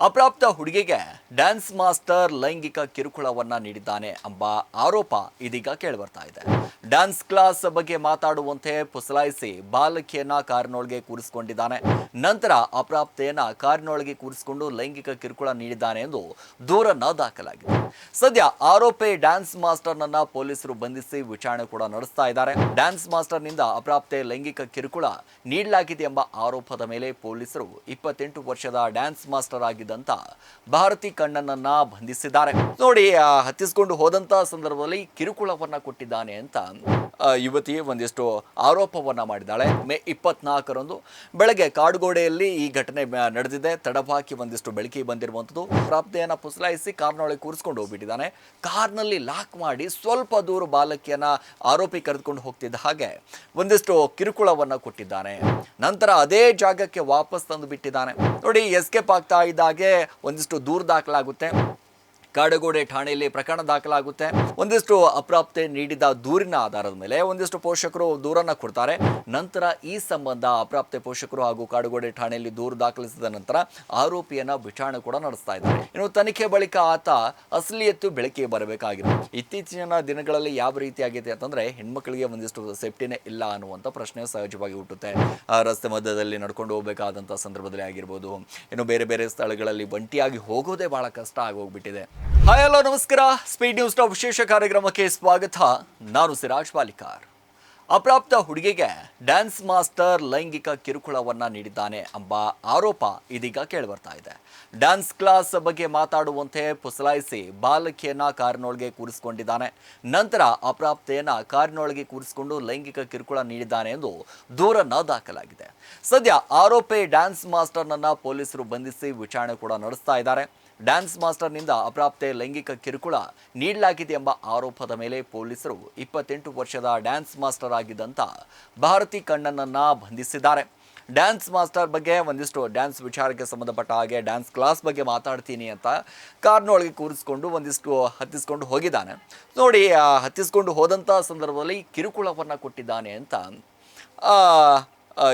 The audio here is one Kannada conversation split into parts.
ಅಪ್ರಾಪ್ತ ಹುಡುಗಿಗೆ ಡ್ಯಾನ್ಸ್ ಮಾಸ್ಟರ್ ಲೈಂಗಿಕ ಕಿರುಕುಳವನ್ನ ನೀಡಿದ್ದಾನೆ ಎಂಬ ಆರೋಪ ಇದೀಗ ಕೇಳಿಬರ್ತಾ ಇದೆ. ಡ್ಯಾನ್ಸ್ ಕ್ಲಾಸ್ ಬಗ್ಗೆ ಮಾತಾಡುವಂತೆ ಪುಸಲಾಯಿಸಿ ಬಾಲಕಿಯನ್ನ ಕಾರಿನೊಳಗೆ ಕೂರಿಸಿಕೊಂಡಿದ್ದಾನೆ. ನಂತರ ಅಪ್ರಾಪ್ತೆಯನ್ನ ಕಾರಿನೊಳಗೆ ಕೂರಿಸಿಕೊಂಡು ಲೈಂಗಿಕ ಕಿರುಕುಳ ನೀಡಿದ್ದಾನೆ ಎಂದು ದೂರನ್ನ ದಾಖಲಾಗಿದೆ. ಸದ್ಯ ಆರೋಪಿ ಡ್ಯಾನ್ಸ್ ಮಾಸ್ಟರ್ನನ್ನ ಪೊಲೀಸರು ಬಂಧಿಸಿ ವಿಚಾರಣೆ ಕೂಡ ನಡೆಸ್ತಾ ಇದ್ದಾರೆ. ಡ್ಯಾನ್ಸ್ ಮಾಸ್ಟರ್ನಿಂದ ಅಪ್ರಾಪ್ತೆ ಲೈಂಗಿಕ ಕಿರುಕುಳ ನೀಡಲಾಗಿದೆ ಎಂಬ ಆರೋಪದ ಮೇಲೆ ಪೊಲೀಸರು ಇಪ್ಪತ್ತೆಂಟು ವರ್ಷದ ಡ್ಯಾನ್ಸ್ ಮಾಸ್ಟರ್ ಆಗಿದ್ದಂತ ಭಾರತಿ ಕಣ್ಣನನ್ನ ಬಂಧಿಸಿದ್ದಾರೆ. ನೋಡಿ ಹತ್ತಿಸ್ಕೊಂಡು ಹೋದಂತ ಸಂದರ್ಭದಲ್ಲಿ ಕಿರುಕುಳವನ್ನ ಕೊಟ್ಟಿದ್ದಾನೆ ಅಂತ ಯುವತಿ ಒಂದಿಷ್ಟು ಆರೋಪವನ್ನ ಮಾಡಿದ್ದಾಳೆ. ಮೇ ಇಪ್ಪತ್ನಾಲ್ಕರಂದು ಬೆಳಗ್ಗೆ ಕಾಡುಗೋಡೆಯಲ್ಲಿ ಈ ಘಟನೆ ನಡೆದಿದೆ. ತಡಬಾಕಿ ಒಂದಿಷ್ಟು ಬೆಳಕಿ ಬಂದಿರುವಂಥದ್ದು ಪ್ರಾಪ್ತಿಯನ್ನ ಪುಸಲಾಯಿಸಿ ಕಾರ್ನೊಳಗೆ ಕೂರಿಸ್ಕೊಂಡು ಹೋಗ್ಬಿಟ್ಟಿದ್ದಾನೆ. ಕಾರ್ನಲ್ಲಿ ಲಾಕ್ ಮಾಡಿ ಸ್ವಲ್ಪ ದೂರ ಬಾಲಕಿಯನ್ನ ಆರೋಪಿ ಕರೆದುಕೊಂಡು ಹೋಗ್ತಿದ್ದ ಹಾಗೆ ಒಂದಿಷ್ಟು ಕಿರುಕುಳವನ್ನ ಕೊಟ್ಟಿದ್ದಾನೆ. ನಂತರ ಅದೇ ಜಾಗಕ್ಕೆ ವಾಪಸ್ ತಂದು ಬಿಟ್ಟಿದ್ದಾನೆ ನೋಡಿ, ಎಸ್ಕೇಪ್ ಆಗ್ತಾ ಇದ್ದಾಗೆ ಒಂದಿಷ್ಟು ದೂರ ದಾಖಲಾಗುತ್ತೆ ಕಾಡುಗೋಡೆ ಠಾಣೆಯಲ್ಲಿ ಪ್ರಕರಣ ದಾಖಲಾಗುತ್ತೆ. ಒಂದಿಷ್ಟು ಅಪ್ರಾಪ್ತೆ ನೀಡಿದ ದೂರಿನ ಆಧಾರದ ಮೇಲೆ ಒಂದಿಷ್ಟು ಪೋಷಕರು ದೂರನ್ನ ಕೊಡ್ತಾರೆ. ನಂತರ ಈ ಸಂಬಂಧ ಅಪ್ರಾಪ್ತೆ ಪೋಷಕರು ಹಾಗೂ ಕಾಡುಗೋಡೆ ಠಾಣೆಯಲ್ಲಿ ದೂರು ದಾಖಲಿಸಿದ ನಂತರ ಆರೋಪಿಯನ್ನ ವಿಚಾರಣೆ ಕೂಡ ನಡೆಸ್ತಾ ಇದ್ದಾರೆ. ಇನ್ನು ತನಿಖೆ ಬಳಿಕ ಆತ ಅಸಲಿಯತ್ತು ಬೆಳಕಿಗೆ ಬರಬೇಕಾಗಿದೆ. ಇತ್ತೀಚಿನ ದಿನಗಳಲ್ಲಿ ಯಾವ ರೀತಿ ಆಗಿದೆ ಅಂತಂದ್ರೆ ಹೆಣ್ಮಕ್ಳಿಗೆ ಒಂದಿಷ್ಟು ಸೇಫ್ಟಿನೇ ಇಲ್ಲ ಅನ್ನುವಂಥ ಪ್ರಶ್ನೆ ಸಹಜವಾಗಿ ಹುಟ್ಟುತ್ತೆ. ರಸ್ತೆ ಮಧ್ಯದಲ್ಲಿ ನಡ್ಕೊಂಡು ಹೋಗಬೇಕಾದಂಥ ಸಂದರ್ಭದಲ್ಲಿ ಆಗಿರ್ಬೋದು. ಇನ್ನು ಬೇರೆ ಬೇರೆ ಸ್ಥಳಗಳಲ್ಲಿ ಒಂಟಿಯಾಗಿ ಹೋಗೋದೇ ಬಹಳ ಕಷ್ಟ ಆಗೋಗ್ಬಿಟ್ಟಿದೆ. ಹಾಯ್ ಹಲೋ ನಮಸ್ಕಾರ. ಸ್ಪೀಡ್ ನ್ಯೂಸ್ನ ವಿಶೇಷ ಕಾರ್ಯಕ್ರಮಕ್ಕೆ ಸ್ವಾಗತ. ನಾನು ಸಿರಾಜ್ ಪಾಲಿಕಾರ್ ಅಪ್ರಾಪ್ತ ಹುಡುಗಿಗೆ ಡ್ಯಾನ್ಸ್ ಮಾಸ್ಟರ್ ಲೈಂಗಿಕ ಕಿರುಕುಳವನ್ನ ನೀಡಿದ್ದಾನೆ ಎಂಬ ಆರೋಪ ಇದೀಗ ಕೇಳಿಬರ್ತಾ ಇದೆ. ಡ್ಯಾನ್ಸ್ ಕ್ಲಾಸ್ ಬಗ್ಗೆ ಮಾತಾಡುವಂತೆ ಪುಸಲಾಯಿಸಿ ಬಾಲಕಿಯನ್ನ ಕಾರಿನೊಳಗೆ ಕೂರಿಸಿಕೊಂಡಿದ್ದಾನೆ. ನಂತರ ಅಪ್ರಾಪ್ತೆಯನ್ನು ಕಾರಿನೊಳಗೆ ಕೂರಿಸಿಕೊಂಡು ಲೈಂಗಿಕ ಕಿರುಕುಳ ನೀಡಿದ್ದಾನೆ ಎಂದು ದೂರನ್ನ ದಾಖಲಾಗಿದೆ. ಸದ್ಯ ಆರೋಪಿ ಡ್ಯಾನ್ಸ್ ಮಾಸ್ಟರ್ನನ್ನ ಪೊಲೀಸರು ಬಂಧಿಸಿ ವಿಚಾರಣೆ ಕೂಡ ನಡೆಸ್ತಾ ಇದ್ದಾರೆ. ಡ್ಯಾನ್ಸ್ ಮಾಸ್ಟರ್ನಿಂದ ಅಪ್ರಾಪ್ತೆ ಲೈಂಗಿಕ ಕಿರುಕುಳ ನೀಡಲಾಗಿದೆ ಎಂಬ ಆರೋಪದ ಮೇಲೆ ಪೊಲೀಸರು ಇಪ್ಪತ್ತೆಂಟು ವರ್ಷದ ಡ್ಯಾನ್ಸ್ ಮಾಸ್ಟರ್ ಆಗಿದ್ದಂಥ ಭಾರತಿ ಕಣ್ಣನನ್ನು ಬಂಧಿಸಿದ್ದಾರೆ. ಡ್ಯಾನ್ಸ್ ಮಾಸ್ಟರ್ ಬಗ್ಗೆ ಒಂದಿಷ್ಟು ಡ್ಯಾನ್ಸ್ ವಿಚಾರಕ್ಕೆ ಸಂಬಂಧಪಟ್ಟ ಹಾಗೆ ಡ್ಯಾನ್ಸ್ ಕ್ಲಾಸ್ ಬಗ್ಗೆ ಮಾತಾಡ್ತೀನಿ ಅಂತ ಕಾರ್ನೊಳಗೆ ಕೂರಿಸ್ಕೊಂಡು ಒಂದಿಷ್ಟು ಹತ್ತಿಸ್ಕೊಂಡು ಹೋಗಿದ್ದಾನೆ. ನೋಡಿ ಹತ್ತಿಸ್ಕೊಂಡು ಹೋದಂಥ ಸಂದರ್ಭದಲ್ಲಿ ಕಿರುಕುಳವನ್ನು ಕೊಟ್ಟಿದ್ದಾನೆ ಅಂತ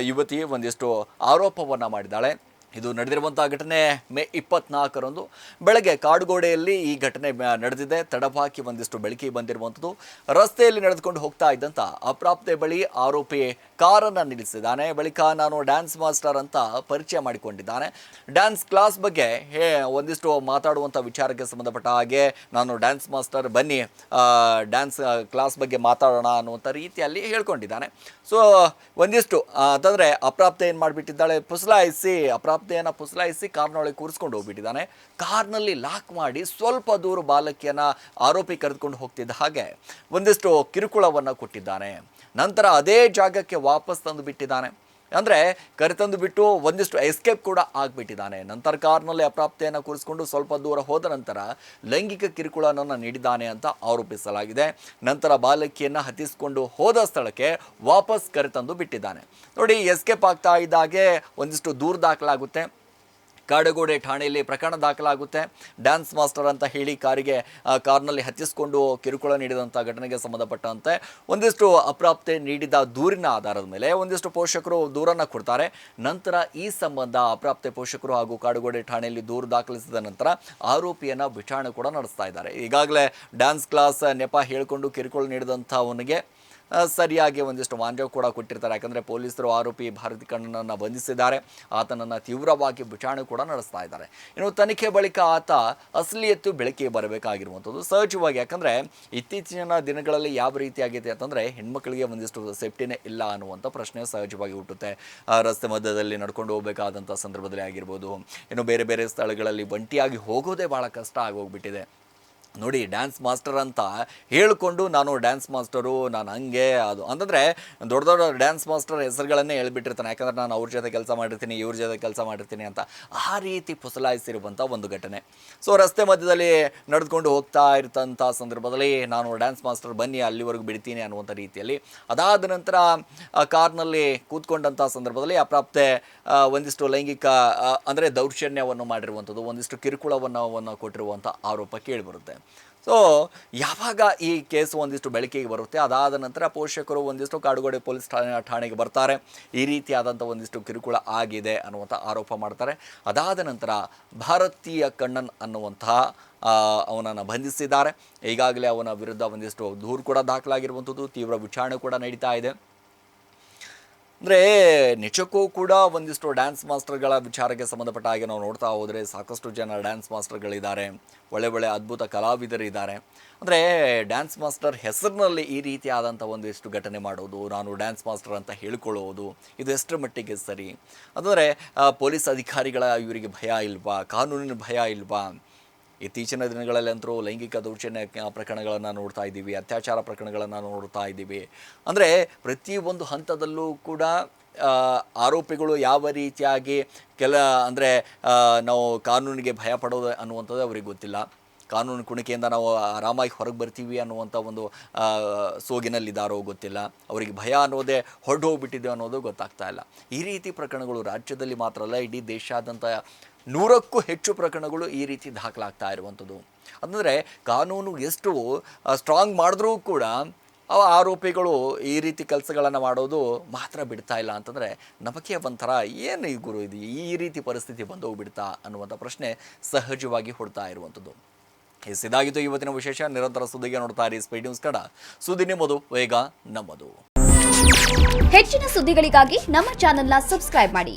ಯುವತಿ ಒಂದಿಷ್ಟು ಆರೋಪವನ್ನು ಮಾಡಿದ್ದಾಳೆ. ಇದು ನಡೆದಿರುವಂಥ ಘಟನೆ ಮೇ ಇಪ್ಪತ್ನಾಲ್ಕರಂದು. ಬೆಳಗ್ಗೆ ಕಾಡುಗೋಡೆಯಲ್ಲಿ ಈ ಘಟನೆ ನಡೆದಿದೆ. ತಡಬಾಕಿ ಒಂದಿಷ್ಟು ಬೆಳಕಿ ಬಂದಿರುವಂಥದ್ದು. ರಸ್ತೆಯಲ್ಲಿ ನಡೆದುಕೊಂಡು ಹೋಗ್ತಾ ಇದ್ದಂಥ ಅಪ್ರಾಪ್ತೆ ಬಳಿ ಆರೋಪಿ ಕಾರನ್ನು ನಿಲ್ಲಿಸಿದ್ದಾನೆ. ಬಳಿಕ ನಾನು ಡ್ಯಾನ್ಸ್ ಮಾಸ್ಟರ್ ಅಂತ ಪರಿಚಯ ಮಾಡಿಕೊಂಡಿದ್ದಾನೆ. ಡ್ಯಾನ್ಸ್ ಕ್ಲಾಸ್ ಬಗ್ಗೆ ಹೇ, ಒಂದಿಷ್ಟು ಮಾತಾಡುವಂಥ ವಿಚಾರಕ್ಕೆ ಸಂಬಂಧಪಟ್ಟ ಹಾಗೆ ನಾನು ಡ್ಯಾನ್ಸ್ ಮಾಸ್ಟರ್ ಬನ್ನಿ ಡ್ಯಾನ್ಸ್ ಕ್ಲಾಸ್ ಬಗ್ಗೆ ಮಾತಾಡೋಣ ಅನ್ನುವಂಥ ರೀತಿಯಲ್ಲಿ ಹೇಳ್ಕೊಂಡಿದ್ದಾನೆ. ಸೊ, ಒಂದಿಷ್ಟು ಅಂತಂದರೆ ಅಪ್ರಾಪ್ತ ಏನು ಮಾಡಿಬಿಟ್ಟಿದ್ದಾಳೆ? ಪುಸಲಾಯಿಸಿ, ಅಪ್ರಾಪ್ತೆಯನ್ನು ಪುಸಲಾಯಿಸಿ ಕಾರ್ನೊಳಗೆ ಕೂರಿಸ್ಕೊಂಡು ಹೋಗ್ಬಿಟ್ಟಿದ್ದಾನೆ. ಕಾರ್ನಲ್ಲಿ ಲಾಕ್ ಮಾಡಿ ಸ್ವಲ್ಪ ದೂರ ಬಾಲಕಿಯನ್ನು ಆರೋಪಿ ಕರೆದುಕೊಂಡು ಹೋಗ್ತಿದ್ದ ಹಾಗೆ ಒಂದಿಷ್ಟು ಕಿರುಕುಳವನ್ನು ಕೊಟ್ಟಿದ್ದಾನೆ. ನಂತರ ಅದೇ ಜಾಗಕ್ಕೆ ವಾಪಸ್ ತಂದು ಬಿಟ್ಟಿದ್ದಾನೆ. ಅಂದರೆ ಕರೆತಂದು ಬಿಟ್ಟು ಒಂದಿಷ್ಟು ಎಸ್ಕೇಪ್ ಕೂಡ ಆಗಿಬಿಟ್ಟಿದ್ದಾನೆ. ನಂತರ ಕಾರ್ನಲ್ಲಿ ಅಪ್ರಾಪ್ತೆಯನ್ನು ಕೂರಿಸಿಕೊಂಡು ಸ್ವಲ್ಪ ದೂರ ಹೋದ ನಂತರ ಲೈಂಗಿಕ ಕಿರುಕುಳವನ್ನು ನೀಡಿದ್ದಾನೆ ಅಂತ ಆರೋಪಿಸಲಾಗಿದೆ. ನಂತರ ಬಾಲಕಿಯನ್ನು ಹತ್ತಿಸಿಕೊಂಡು ಹೋದ ಸ್ಥಳಕ್ಕೆ ವಾಪಸ್ ಕರೆತಂದು ಬಿಟ್ಟಿದ್ದಾನೆ. ನೋಡಿ ಎಸ್ಕೇಪ್ ಆಗ್ತಾ ಇದ್ದಾಗೆ ಒಂದಿಷ್ಟು ದೂರ ದಾಖಲಾಗುತ್ತೆ. ಕಾಡುಗೋಡೆ ಠಾಣೆಯಲ್ಲಿ ಪ್ರಕರಣ ದಾಖಲಾಗುತ್ತೆ. ಡ್ಯಾನ್ಸ್ ಮಾಸ್ಟರ್ ಅಂತ ಹೇಳಿ ಕಾರಿಗೆ ಕಾರ್ನಲ್ಲಿ ಹತ್ತಿಸಿಕೊಂಡು ಕಿರುಕುಳ ನೀಡಿದಂಥ ಘಟನೆಗೆ ಸಂಬಂಧಪಟ್ಟಂತೆ ಒಂದಿಷ್ಟು ಅಪ್ರಾಪ್ತೆ ನೀಡಿದ ದೂರಿನ ಆಧಾರದ ಮೇಲೆ ಒಂದಿಷ್ಟು ಪೋಷಕರು ದೂರನ್ನು ಕೊಡ್ತಾರೆ. ನಂತರ ಈ ಸಂಬಂಧ ಅಪ್ರಾಪ್ತೆ ಪೋಷಕರು ಹಾಗೂ ಕಾಡುಗೋಡೆ ಠಾಣೆಯಲ್ಲಿ ದೂರು ದಾಖಲಿಸಿದ ನಂತರ ಆರೋಪಿಯನ್ನು ವಿಚಾರಣೆ ಕೂಡ ನಡೆಸ್ತಾ ಇದ್ದಾರೆ. ಈಗಾಗಲೇ ಡ್ಯಾನ್ಸ್ ಕ್ಲಾಸ್ ನೆಪ ಹೇಳಿಕೊಂಡು ಕಿರುಕುಳ ನೀಡಿದಂಥವನಿಗೆ ಸರಿಯಾಗಿ ಒಂದಿಷ್ಟು ವಾಂಜವ್ ಕೂಡ ಕೊಟ್ಟಿರ್ತಾರೆ. ಯಾಕಂದರೆ ಪೊಲೀಸರು ಆರೋಪಿ ಭಾರತಿ ಕಣ್ಣನನ್ನು ಬಂಧಿಸಿದ್ದಾರೆ. ಆತನನ್ನು ತೀವ್ರವಾಗಿ ವಿಚಾರಣೆ ಕೂಡ ನಡೆಸ್ತಾ ಇದ್ದಾರೆ. ಇನ್ನು ತನಿಖೆ ಬಳಿಕ ಆತ ಅಸಲಿಯತ್ತು ಬೆಳಕಿಗೆ ಬರಬೇಕಾಗಿರುವಂಥದ್ದು ಸಹಜವಾಗಿ. ಯಾಕಂದರೆ ಇತ್ತೀಚಿನ ದಿನಗಳಲ್ಲಿ ಯಾವ ರೀತಿ ಆಗಿದೆ ಅಂತಂದರೆ ಹೆಣ್ಮಕ್ಳಿಗೆ ಒಂದಿಷ್ಟು ಸೇಫ್ಟಿನೇ ಇಲ್ಲ ಅನ್ನುವಂಥ ಪ್ರಶ್ನೆ ಸಹಜವಾಗಿ ಹುಟ್ಟುತ್ತೆ. ರಸ್ತೆ ಮಧ್ಯದಲ್ಲಿ ನಡ್ಕೊಂಡು ಹೋಗಬೇಕಾದಂಥ ಸಂದರ್ಭದಲ್ಲಿ ಆಗಿರ್ಬೋದು. ಇನ್ನು ಬೇರೆ ಬೇರೆ ಸ್ಥಳಗಳಲ್ಲಿ ಒಂಟಿಯಾಗಿ ಹೋಗೋದೇ ಭಾಳ ಕಷ್ಟ ಆಗೋಗ್ಬಿಟ್ಟಿದೆ. ನೋಡಿ, ಡ್ಯಾನ್ಸ್ ಮಾಸ್ಟರ್ ಅಂತ ಹೇಳಿಕೊಂಡು ನಾನು ಡ್ಯಾನ್ಸ್ ಮಾಸ್ಟರು, ನಾನು ಹಂಗೆ, ಅದು ಅಂತಂದರೆ ದೊಡ್ಡ ದೊಡ್ಡ ಡ್ಯಾನ್ಸ್ ಮಾಸ್ಟರ್ ಹೆಸರುಗಳನ್ನೇ ಹೇಳ್ಬಿಟ್ಟಿರ್ತಾನೆ. ಯಾಕಂದ್ರೆ ನಾನು ಅವ್ರ ಜೊತೆ ಕೆಲಸ ಮಾಡಿರ್ತೀನಿ, ಇವ್ರ ಜೊತೆ ಕೆಲಸ ಮಾಡಿರ್ತೀನಿ ಅಂತ ಆ ರೀತಿ ಫುಸಲಾಯಿಸಿರುವಂಥ ಒಂದು ಘಟನೆ. ಸೊ ರಸ್ತೆ ಮಧ್ಯದಲ್ಲಿ ನಡೆದುಕೊಂಡು ಹೋಗ್ತಾ ಇರ್ತಂಥ ಸಂದರ್ಭದಲ್ಲಿ ನಾನು ಡ್ಯಾನ್ಸ್ ಮಾಸ್ಟರ್ ಬನ್ನಿ, ಅಲ್ಲಿವರೆಗೂ ಬಿಡ್ತೀನಿ ಅನ್ನುವಂಥ ರೀತಿಯಲ್ಲಿ. ಅದಾದ ನಂತರ ಕಾರ್ನಲ್ಲಿ ಕೂತ್ಕೊಂಡಂಥ ಸಂದರ್ಭದಲ್ಲಿ ಅಪ್ರಾಪ್ತೆ ಒಂದಿಷ್ಟು ಲೈಂಗಿಕ ಅಂದರೆ ದೌರ್ಜನ್ಯವನ್ನು ಮಾಡಿರುವಂಥದ್ದು ಒಂದಿಷ್ಟು ಕಿರುಕುಳವನ್ನು ಕೊಟ್ಟಿರುವಂಥ ಆರೋಪ ಕೇಳಿಬರುತ್ತೆ. ಸೊ ಯಾವಾಗ ಈ ಕೇಸು ಒಂದಿಷ್ಟು ಬೆಳಕಿಗೆ ಬರುತ್ತೆ, ಅದಾದ ನಂತರ ಪೋಷಕರು ಒಂದಿಷ್ಟು ಕಾಡುಗೋಡೆ ಪೊಲೀಸ್ ಠಾಣೆ ಠಾಣೆಗೆ ಬರ್ತಾರೆ. ಈ ರೀತಿಯಾದಂಥ ಒಂದಿಷ್ಟು ಕಿರುಕುಳ ಆಗಿದೆ ಅನ್ನುವಂಥ ಆರೋಪ ಮಾಡ್ತಾರೆ. ಅದಾದ ನಂತರ ಭಾರತೀಯ ಕಣ್ಣನ್ ಅನ್ನುವಂತಹ ಅವನನ್ನು ಬಂಧಿಸಿದ್ದಾರೆ. ಈಗಾಗಲೇ ಅವನ ವಿರುದ್ಧ ಒಂದಿಷ್ಟು ದೂರು ಕೂಡ ದಾಖಲಾಗಿರುವಂಥದ್ದು. ತೀವ್ರ ವಿಚಾರಣೆ ಕೂಡ ನಡೀತಾ ಇದೆ. ಅಂದರೆ ನಿಜಕ್ಕೂ ಕೂಡ ಒಂದಿಷ್ಟು ಡ್ಯಾನ್ಸ್ ಮಾಸ್ಟರ್ಗಳ ವಿಚಾರಕ್ಕೆ ಸಂಬಂಧಪಟ್ಟ ಹಾಗೆ ನಾವು ನೋಡ್ತಾ ಹೋದರೆ ಸಾಕಷ್ಟು ಜನ ಡ್ಯಾನ್ಸ್ ಮಾಸ್ಟರ್ಗಳಿದ್ದಾರೆ ಒಳ್ಳೆ ಒಳ್ಳೆ ಅದ್ಭುತ ಕಲಾವಿದರಿದ್ದಾರೆ. ಅಂದರೆ ಡ್ಯಾನ್ಸ್ ಮಾಸ್ಟರ್ ಹೆಸರಿನಲ್ಲಿ ಈ ರೀತಿಯಾದಂಥ ಒಂದಿಷ್ಟು ಘಟನೆ ಮಾಡೋದು, ನಾನು ಡ್ಯಾನ್ಸ್ ಮಾಸ್ಟರ್ ಅಂತ ಹೇಳ್ಕೊಳ್ಳೋದು ಇದು ಎಷ್ಟರ ಮಟ್ಟಿಗೆ ಸರಿ? ಅಂದರೆ ಪೊಲೀಸ್ ಅಧಿಕಾರಿಗಳ ಇವರಿಗೆ ಭಯ ಇಲ್ವಾ? ಕಾನೂನಿನ ಭಯ ಇಲ್ವಾ? ಇತ್ತೀಚಿನ ದಿನಗಳಲ್ಲಿ ಅಂತರೂ ಲೈಂಗಿಕ ದೌರ್ಜನ್ಯ ಪ್ರಕರಣಗಳನ್ನು ನೋಡ್ತಾ ಇದ್ದೀವಿ, ಅತ್ಯಾಚಾರ ಪ್ರಕರಣಗಳನ್ನು ನೋಡ್ತಾ ಇದ್ದೀವಿ. ಅಂದರೆ ಪ್ರತಿಯೊಂದು ಹಂತದಲ್ಲೂ ಕೂಡ ಆರೋಪಿಗಳು ಯಾವ ರೀತಿಯಾಗಿ ಕೆಲ, ಅಂದರೆ ನಾವು ಕಾನೂನಿಗೆ ಭಯ ಪಡೋದು ಅನ್ನುವಂಥದ್ದು ಅವ್ರಿಗೆ ಗೊತ್ತಿಲ್ಲ. ಕಾನೂನು ಕುಣಿಕೆಯಿಂದ ನಾವು ಆರಾಮಾಗಿ ಹೊರಗೆ ಬರ್ತೀವಿ ಅನ್ನುವಂಥ ಒಂದು ಸೋಗಿನಲ್ಲಿದ್ದಾರೋ ಗೊತ್ತಿಲ್ಲ. ಅವರಿಗೆ ಭಯ ಅನ್ನೋದೇ ಹೊರಟು ಅನ್ನೋದು ಗೊತ್ತಾಗ್ತಾ ಇಲ್ಲ. ಈ ರೀತಿ ಪ್ರಕರಣಗಳು ರಾಜ್ಯದಲ್ಲಿ ಮಾತ್ರ ಅಲ್ಲ, ಇಡೀ ದೇಶಾದ್ಯಂತ ನೂರಕ್ಕೂ ಹೆಚ್ಚು ಪ್ರಕರಣಗಳು ಈ ರೀತಿ ದಾಖಲಾಗ್ತಾ ಇರುವಂಥದ್ದು. ಅಂದರೆ ಕಾನೂನು ಎಷ್ಟು ಸ್ಟ್ರಾಂಗ್ ಮಾಡಿದ್ರೂ ಕೂಡ ಆ ಆರೋಪಿಗಳು ಈ ರೀತಿ ಕೆಲಸಗಳನ್ನು ಮಾಡೋದು ಮಾತ್ರ ಬಿಡ್ತಾ ಇಲ್ಲ ಅಂತಂದರೆ ನಮಗೆ ಒಂಥರ ಏನು ಈ ಗುರು ಇದು ಈ ರೀತಿ ಪರಿಸ್ಥಿತಿ ಬಂದು ಬಿಡ್ತಾ ಅನ್ನುವಂಥ ಪ್ರಶ್ನೆ ಸಹಜವಾಗಿ ಹೊಡ್ತಾ ಇರುವಂಥದ್ದು. ಇದಾಗಿತ್ತು ಇವತ್ತಿನ ವಿಶೇಷ, ನಿರಂತರ ಸುದ್ದಿಗೆ ನೋಡ್ತಾ ಇರಿ ಸ್ಪೀಡ್ ನ್ಯೂಸ್ ಕಡ ಸುದ್ದಿ ನಿಮ್ಮದು, ವೇಗ ನಮ್ಮದು. ಹೆಚ್ಚಿನ ಸುದ್ದಿಗಳಿಗಾಗಿ ನಮ್ಮ ಚಾನೆಲ್ನ ಸಬ್ಸ್ಕ್ರೈಬ್ ಮಾಡಿ.